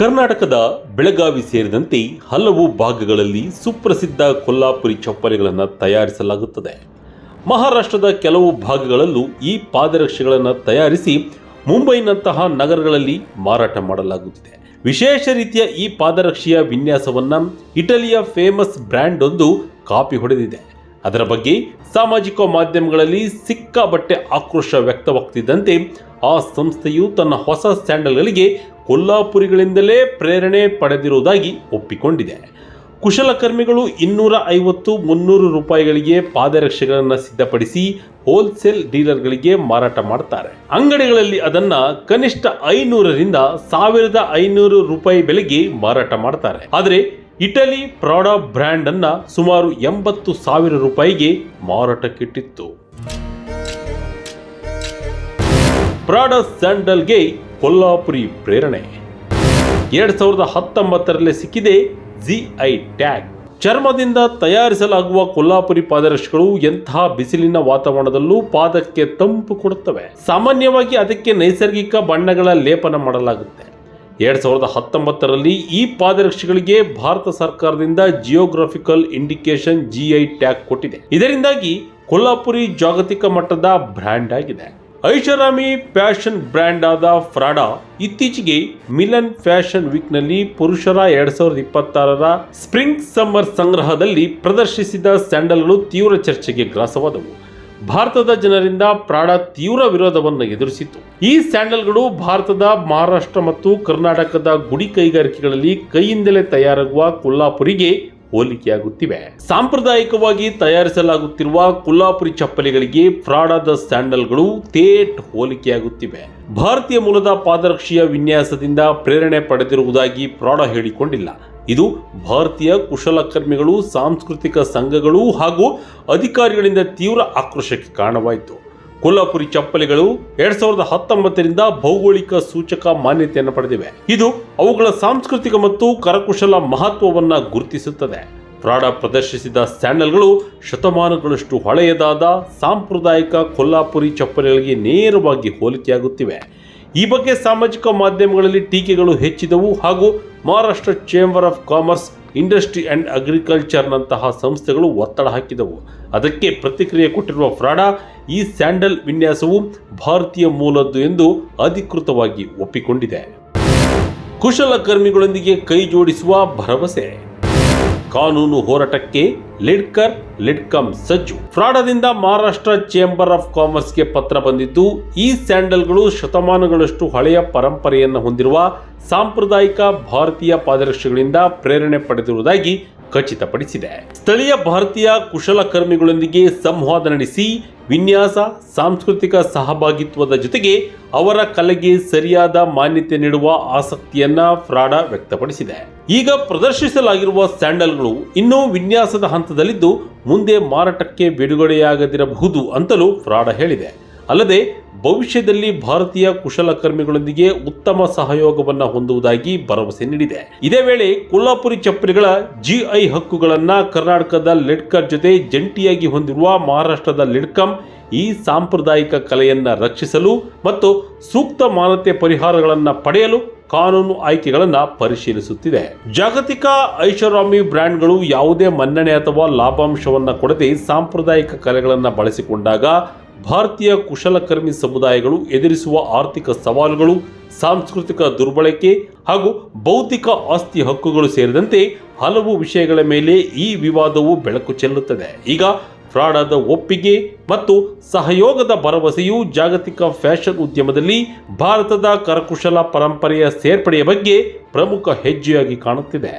ಕರ್ನಾಟಕದ ಬೆಳಗಾವಿ ಸೇರಿದಂತೆ ಹಲವು ಭಾಗಗಳಲ್ಲಿ ಸುಪ್ರಸಿದ್ಧ ಕೊಲ್ಲಾಪುರಿ ಚಪ್ಪಲಿಗಳನ್ನು ತಯಾರಿಸಲಾಗುತ್ತದೆ. ಮಹಾರಾಷ್ಟ್ರದ ಕೆಲವು ಭಾಗಗಳಲ್ಲೂ ಈ ಪಾದರಕ್ಷೆಗಳನ್ನು ತಯಾರಿಸಿ ಮುಂಬೈನಂತಹ ನಗರಗಳಲ್ಲಿ ಮಾರಾಟ ಮಾಡಲಾಗುತ್ತಿದೆ. ವಿಶೇಷ ರೀತಿಯ ಈ ಪಾದರಕ್ಷೆಯ ವಿನ್ಯಾಸವನ್ನು ಇಟಲಿಯ ಫೇಮಸ್ ಬ್ರ್ಯಾಂಡ್ ಒಂದು ಕಾಪಿ ಹೊಡೆದಿದೆ. ಅದರ ಬಗ್ಗೆ ಸಾಮಾಜಿಕ ಮಾಧ್ಯಮಗಳಲ್ಲಿ ಸಿಕ್ಕಾಬಟ್ಟೆ ಆಕ್ರೋಶ ವ್ಯಕ್ತವಾಗ್ತಿದ್ದಂತೆ ಆ ಸಂಸ್ಥೆಯು ತನ್ನ ಹೊಸ ಸ್ಯಾಂಡಲ್ಗಳಿಗೆ ಕೊಲ್ಲಾಪುರಿಗಳಿಂದಲೇ ಪ್ರೇರಣೆ ಪಡೆದಿರುವುದಾಗಿ ಒಪ್ಪಿಕೊಂಡಿದೆ. ಕುಶಲಕರ್ಮಿಗಳು ಇನ್ನೂರ ಐವತ್ತು ಮುನ್ನೂರು ರೂಪಾಯಿಗಳಿಗೆ ಪಾದರಕ್ಷೆಗಳನ್ನು ಸಿದ್ಧಪಡಿಸಿ ಹೋಲ್ಸೇಲ್ ಡೀಲರ್ಗಳಿಗೆ ಮಾರಾಟ ಮಾಡ್ತಾರೆ. ಅಂಗಡಿಗಳಲ್ಲಿ ಅದನ್ನ ಕನಿಷ್ಠ ಐನೂರರಿಂದ ಸಾವಿರದ ಐನೂರು ರೂಪಾಯಿ ಬೆಲೆಗೆ ಮಾರಾಟ ಮಾಡ್ತಾರೆ. ಆದರೆ ಇಟಲಿ ಪ್ರಾಡಾ ಬ್ರ್ಯಾಂಡ್ ಅನ್ನ ಸುಮಾರು ಎಂಬತ್ತು ಸಾವಿರ ರೂಪಾಯಿಗೆ ಮಾರಾಟಕ್ಕಿಟ್ಟಿತ್ತು. ಪ್ರಾಡಾ ಸ್ಯಾಂಡಲ್ಗೆ ಕೊಲ್ಲಾಪುರಿ ಪ್ರೇರಣೆ. ಎರಡ್ ಸಾವಿರದ ಹತ್ತೊಂಬತ್ತರಲ್ಲಿ ಸಿಕ್ಕಿದೆ ಜಿ ಐ ಟ್ಯಾಗ್. ಚರ್ಮದಿಂದ ತಯಾರಿಸಲಾಗುವ ಕೊಲ್ಲಾಪುರಿ ಪಾದರಕ್ಷೆಗಳು ಎಂತಹ ಬಿಸಿಲಿನ ವಾತಾವರಣದಲ್ಲೂ ಪಾದಕ್ಕೆ ತಂಪು ಕೊಡುತ್ತವೆ. ಸಾಮಾನ್ಯವಾಗಿ ಅದಕ್ಕೆ ನೈಸರ್ಗಿಕ ಬಣ್ಣಗಳ ಲೇಪನ ಮಾಡಲಾಗುತ್ತೆ. ಎರಡ್ ಸಾವಿರದ ಹತ್ತೊಂಬತ್ತರಲ್ಲಿ ಈ ಪಾದರಕ್ಷೆಗಳಿಗೆ ಭಾರತ ಸರ್ಕಾರದಿಂದ ಜಿಯೋಗ್ರಫಿಕಲ್ ಇಂಡಿಕೇಶನ್ ಜಿಐ ಟ್ಯಾಗ್ ಕೊಟ್ಟಿದೆ. ಇದರಿಂದಾಗಿ ಕೊಲ್ಲಾಪುರಿ ಜಾಗತಿಕ ಮಟ್ಟದ ಬ್ರ್ಯಾಂಡ್ ಆಗಿದೆ. ಐಷಾರಾಮಿ ಫ್ಯಾಷನ್ ಬ್ರ್ಯಾಂಡ್ ಆದ ಫ್ರಾಡಾ ಇತ್ತೀಚೆಗೆ ಮಿಲನ್ ಫ್ಯಾಷನ್ ವೀಕ್ನಲ್ಲಿ ಪುರುಷರ ಎರಡ್ ಸಾವಿರದ ಇಪ್ಪತ್ತಾರರ ಸ್ಪ್ರಿಂಗ್ ಸಮ್ಮರ್ ಸಂಗ್ರಹದಲ್ಲಿ ಪ್ರದರ್ಶಿಸಿದ ಸ್ಯಾಂಡಲ್ಗಳು ತೀವ್ರ ಚರ್ಚೆಗೆ ಗ್ರಾಸವಾದವು. ಭಾರತದ ಜನರಿಂದ ಪ್ರಾಣ ತೀವ್ರ ವಿರೋಧವನ್ನು ಎದುರಿಸಿತು ಈ ಸ್ಯಾಂಡಲ್ಗಳು ಭಾರತದ ಮಹಾರಾಷ್ಟ್ರ ಮತ್ತು ಕರ್ನಾಟಕದ ಗುಡಿ ಕೈಗಾರಿಕೆಗಳಲ್ಲಿ ಕೈಯಿಂದಲೇ ತಯಾರಾಗುವ ಕೊಲ್ಲಾಪುರಿಗೆ ಹೋಲಿಕೆಯಾಗುತ್ತಿವೆ. ಸಾಂಪ್ರದಾಯಿಕವಾಗಿ ತಯಾರಿಸಲಾಗುತ್ತಿರುವ ಕೊಲ್ಲಾಪುರಿ ಚಪ್ಪಲಿಗಳಿಗೆ ಫ್ರಾಡಾದ ಸ್ಯಾಂಡಲ್ಗಳು ತೇಟ್ ಹೋಲಿಕೆಯಾಗುತ್ತಿವೆ. ಭಾರತೀಯ ಮೂಲದ ಪಾದರಕ್ಷೆಯ ವಿನ್ಯಾಸದಿಂದ ಪ್ರೇರಣೆ ಪಡೆದಿರುವುದಾಗಿ ಪ್ರಾಡ ಹೇಳಿಕೊಂಡಿಲ್ಲ. ಇದು ಭಾರತೀಯ ಕುಶಲಕರ್ಮಿಗಳು, ಸಾಂಸ್ಕೃತಿಕ ಸಂಘಗಳು ಹಾಗೂ ಅಧಿಕಾರಿಗಳಿಂದ ತೀವ್ರ ಆಕ್ರೋಶಕ್ಕೆ ಕಾರಣವಾಯಿತು. ಕೊಲ್ಲಾಪುರಿ ಚಪ್ಪಲಿಗಳು ಎರಡ್ ಸಾವಿರದ ಹತ್ತೊಂಬತ್ತರಿಂದ ಭೌಗೋಳಿಕ ಸೂಚಕ ಮಾನ್ಯತೆಯನ್ನು ಪಡೆದಿವೆ. ಇದು ಅವುಗಳ ಸಾಂಸ್ಕೃತಿಕ ಮತ್ತು ಕರಕುಶಲ ಮಹತ್ವವನ್ನು ಗುರುತಿಸುತ್ತದೆ. ಪ್ರಾಡ ಪ್ರದರ್ಶಿಸಿದ ಸ್ಯಾಂಡಲ್ಗಳು ಶತಮಾನಗಳಷ್ಟು ಹಳೆಯದಾದ ಸಾಂಪ್ರದಾಯಿಕ ಕೊಲ್ಲಾಪುರಿ ಚಪ್ಪಲಿಗಳಿಗೆ ನೇರವಾಗಿ ಹೋಲಿಕೆಯಾಗುತ್ತಿವೆ. ಈ ಬಗ್ಗೆ ಸಾಮಾಜಿಕ ಮಾಧ್ಯಮಗಳಲ್ಲಿ ಟೀಕೆಗಳು ಹೆಚ್ಚಿದವು ಹಾಗೂ Maharashtra chamber of commerce industry and ಅಗ್ರಿಕಲ್ಚರ್ನಂತಹ ಸಂಸ್ಥೆಗಳು ಒತ್ತಡ ಹಾಕಿದವು. ಅದಕ್ಕೆ ಪ್ರತಿಕ್ರಿಯೆ ಕೊಟ್ಟಿರುವ ಫ್ರಾಡಾ, ಈ ಸ್ಯಾಂಡಲ್ ವಿನ್ಯಾಸವು ಭಾರತೀಯ ಮೂಲದ್ದು ಎಂದು ಅಧಿಕೃತವಾಗಿ ಒಪ್ಪಿಕೊಂಡಿದೆ. ಕುಶಲಕರ್ಮಿಗಳೊಂದಿಗೆ ಕೈ ಜೋಡಿಸುವ ಭರವಸೆ. ಕಾನೂನು ಹೋರಾಟಕ್ಕೆ ಲಿಡ್ಕರ್ ಲಿಡ್ಕಮ್ ಸಜ್ಜು. ಫ್ರಾಡದಿಂದ ಮಹಾರಾಷ್ಟ್ರ ಚೇಂಬರ್ ಆಫ್ ಕಾಮರ್ಸ್ಗೆ ಪತ್ರ ಬಂದಿದ್ದು, ಈ ಸ್ಯಾಂಡಲ್ಗಳು ಶತಮಾನಗಳಷ್ಟು ಹಳೆಯ ಪರಂಪರೆಯನ್ನು ಹೊಂದಿರುವ ಸಾಂಪ್ರದಾಯಿಕ ಭಾರತೀಯ ಪಾದರಕ್ಷೆಗಳಿಂದ ಪ್ರೇರಣೆ ಪಡೆದಿರುವುದಾಗಿ ಖಚಿತಪಡಿಸಿದೆ. ಸ್ಥಳೀಯ ಭಾರತೀಯ ಕುಶಲಕರ್ಮಿಗಳೊಂದಿಗೆ ಸಂವಾದ ನಡೆಸಿ ವಿನ್ಯಾಸ, ಸಾಂಸ್ಕೃತಿಕ ಸಹಭಾಗಿತ್ವದ ಜೊತೆಗೆ ಅವರ ಕಲೆಗೆ ಸರಿಯಾದ ಮಾನ್ಯತೆ ನೀಡುವ ಆಸಕ್ತಿಯನ್ನ ಫ್ರಾಡ ವ್ಯಕ್ತಪಡಿಸಿದೆ. ಈಗ ಪ್ರದರ್ಶಿಸಲಾಗಿರುವ ಸ್ಯಾಂಡಲ್ಗಳು ಇನ್ನೂ ವಿನ್ಯಾಸದ ಹಂತದಲ್ಲಿದ್ದು ಮುಂದೆ ಮಾರಾಟಕ್ಕೆ ಬಿಡುಗಡೆಯಾಗದಿರಬಹುದು ಅಂತಲೂ ಫ್ರಾಡ ಹೇಳಿದೆ. ಅಲ್ಲದೆ ಭವಿಷ್ಯದಲ್ಲಿ ಭಾರತೀಯ ಕುಶಲಕರ್ಮಿಗಳೊಂದಿಗೆ ಉತ್ತಮ ಸಹಯೋಗವನ್ನು ಹೊಂದುವುದಾಗಿ ಭರವಸೆ ನೀಡಿದೆ. ಇದೇ ವೇಳೆ ಕೊಲ್ಲಾಪುರಿ ಚಪ್ಪಲಿಗಳ ಜಿಐ ಹಕ್ಕುಗಳನ್ನು ಕರ್ನಾಟಕದ ಲೆಡ್ಕರ್ ಜೊತೆ ಜಂಟಿಯಾಗಿ ಹೊಂದಿರುವ ಮಹಾರಾಷ್ಟ್ರದ ಲೆಡ್ಕಂ ಈ ಸಾಂಪ್ರದಾಯಿಕ ಕಲೆಯನ್ನು ರಕ್ಷಿಸಲು ಮತ್ತು ಸೂಕ್ತ ಮಾನತೆ ಪರಿಹಾರಗಳನ್ನು ಪಡೆಯಲು ಕಾನೂನು ಆಯ್ಕೆಗಳನ್ನು ಪರಿಶೀಲಿಸುತ್ತಿದೆ. ಜಾಗತಿಕ ಐಷಾರಾಮಿ ಬ್ರ್ಯಾಂಡ್ಗಳು ಯಾವುದೇ ಮನ್ನಣೆ ಅಥವಾ ಲಾಭಾಂಶವನ್ನು ಕೊಡದೆ ಸಾಂಪ್ರದಾಯಿಕ ಕಲೆಗಳನ್ನು ಬಳಸಿಕೊಂಡಾಗ ಭಾರತೀಯ ಕುಶಲಕರ್ಮಿ ಸಮುದಾಯಗಳು ಎದುರಿಸುವ ಆರ್ಥಿಕ ಸವಾಲುಗಳು, ಸಾಂಸ್ಕೃತಿಕ ದುರ್ಬಳಕೆ ಹಾಗೂ ಬೌದ್ಧಿಕ ಆಸ್ತಿ ಹಕ್ಕುಗಳು ಸೇರಿದಂತೆ ಹಲವು ವಿಷಯಗಳ ಮೇಲೆ ಈ ವಿವಾದವು ಬೆಳಕು ಚೆಲ್ಲುತ್ತದೆ. ಈಗ ಫ್ರಾಡಾದ ಒಪ್ಪಿಗೆ ಮತ್ತು ಸಹಯೋಗದ ಭರವಸೆಯು ಜಾಗತಿಕ ಫ್ಯಾಷನ್ ಉದ್ಯಮದಲ್ಲಿ ಭಾರತದ ಕರಕುಶಲ ಪರಂಪರೆಯ ಸೇರ್ಪಡೆಯ ಬಗ್ಗೆ ಪ್ರಮುಖ ಹೆಜ್ಜೆಯಾಗಿ ಕಾಣುತ್ತಿದೆ.